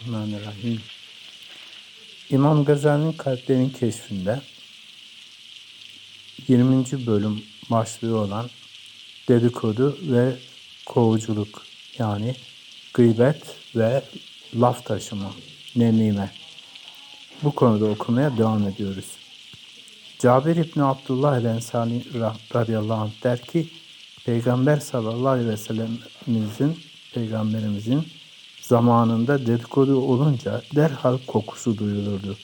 Bismillahirrahmanirrahim. İmam Gazali'nin Kalplerin Keşfinde 20. bölüm başlığı olan dedikodu ve kovuculuk yani gıybet ve laf taşıma, nemime. Bu konuda okumaya devam ediyoruz. Cabir İbni Abdullah el-Ensari radıyallahu anh der ki Peygamber sallallahu aleyhi ve sellem'imizin peygamberimizin zamanında dedikodu olunca derhal kokusu duyulurdu.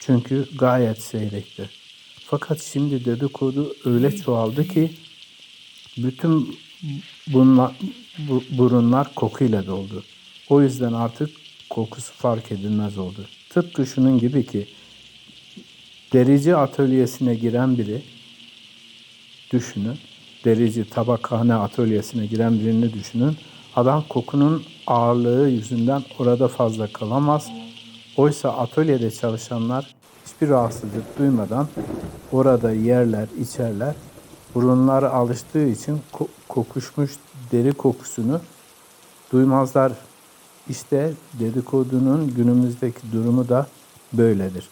Çünkü gayet seyrekti. Fakat şimdi dedikodu öyle çoğaldı ki bütün bunlar, bu, burunlar kokuyla doldu. O yüzden artık kokusu fark edilmez oldu. Tıpkı şunun gibi ki derici atölyesine giren biri düşünün. Derici tabakhane atölyesine giren birini düşünün. Adam kokunun ağırlığı yüzünden orada fazla kalamaz. Oysa atölyede çalışanlar hiçbir rahatsızlık duymadan orada yerler, içerler. Burunları alıştığı için ko- kokuşmuş deri kokusunu duymazlar. İşte dedikodunun günümüzdeki durumu da böyledir.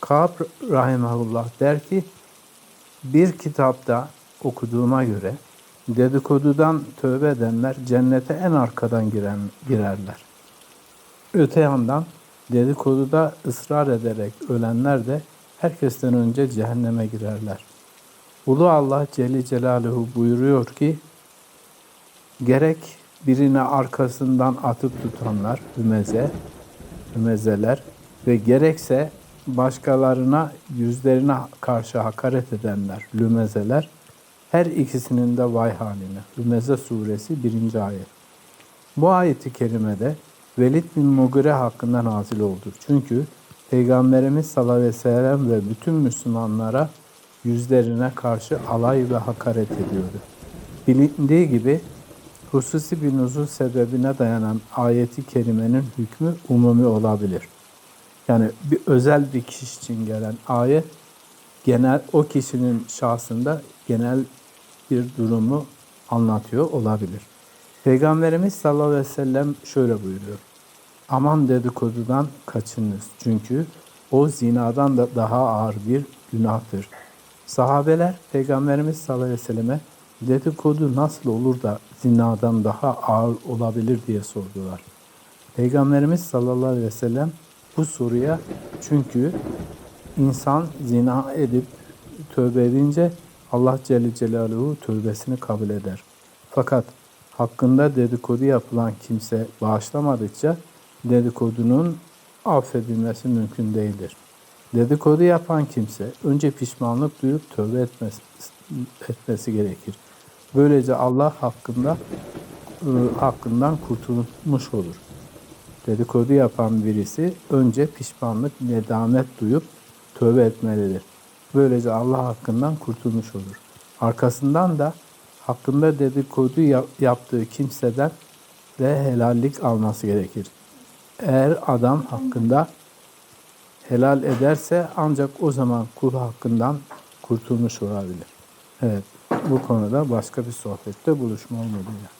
Kâb Rahimahullah der ki, bir kitapta okuduğuma göre dedikodudan tövbe edenler cennete en arkadan giren, girerler. Öte yandan dedikoduda ısrar ederek ölenler de herkesten önce cehenneme girerler. Ulu Allah Celle Celaluhu buyuruyor ki, gerek birine arkasından atıp tutanlar, hümeze, hümezeler ve gerekse başkalarına yüzlerine karşı hakaret edenler, lümezeler, her ikisinin de vay haline. Hümeze suresi 1. ayet. Bu ayeti kerimede Velid bin Mugire hakkında nazil oldu. Çünkü Peygamberimiz sallallahu aleyhi ve sellem ve bütün Müslümanlara yüzlerine karşı alay ve hakaret ediyordu. Bilindiği gibi hususi bir nuzul sebebine dayanan ayeti kerimenin hükmü umumi olabilir. Yani bir özel bir kişi için gelen ayet genel o kişinin şahsında genel bir durumu anlatıyor olabilir. Peygamberimiz sallallahu aleyhi ve sellem şöyle buyuruyor. Aman dedikodudan kaçınız. Çünkü o zinadan da daha ağır bir günahtır. Sahabeler Peygamberimiz sallallahu aleyhi ve selleme dedikodu nasıl olur da zinadan daha ağır olabilir diye sordular. Peygamberimiz sallallahu aleyhi ve sellem bu soruya çünkü insan zina edip tövbe edince Allah Celle Celaluhu tövbesini kabul eder. Fakat hakkında dedikodu yapılan kimse bağışlamadıkça dedikodunun affedilmesi mümkün değildir. Dedikodu yapan kimse önce pişmanlık duyup tövbe etmesi, etmesi gerekir. Böylece Allah hakkında ıı, hakkından kurtulmuş olur. Dedikodu yapan birisi önce pişmanlık, nedamet duyup tövbe etmelidir. Böylece Allah hakkından kurtulmuş olur. Arkasından da hakkında dedikodu yaptığı kimseden de helallik alması gerekir. Eğer adam hakkında helal ederse ancak o zaman kul hakkından kurtulmuş olabilir. Evet, bu konuda başka bir sohbette buluşma olmalı.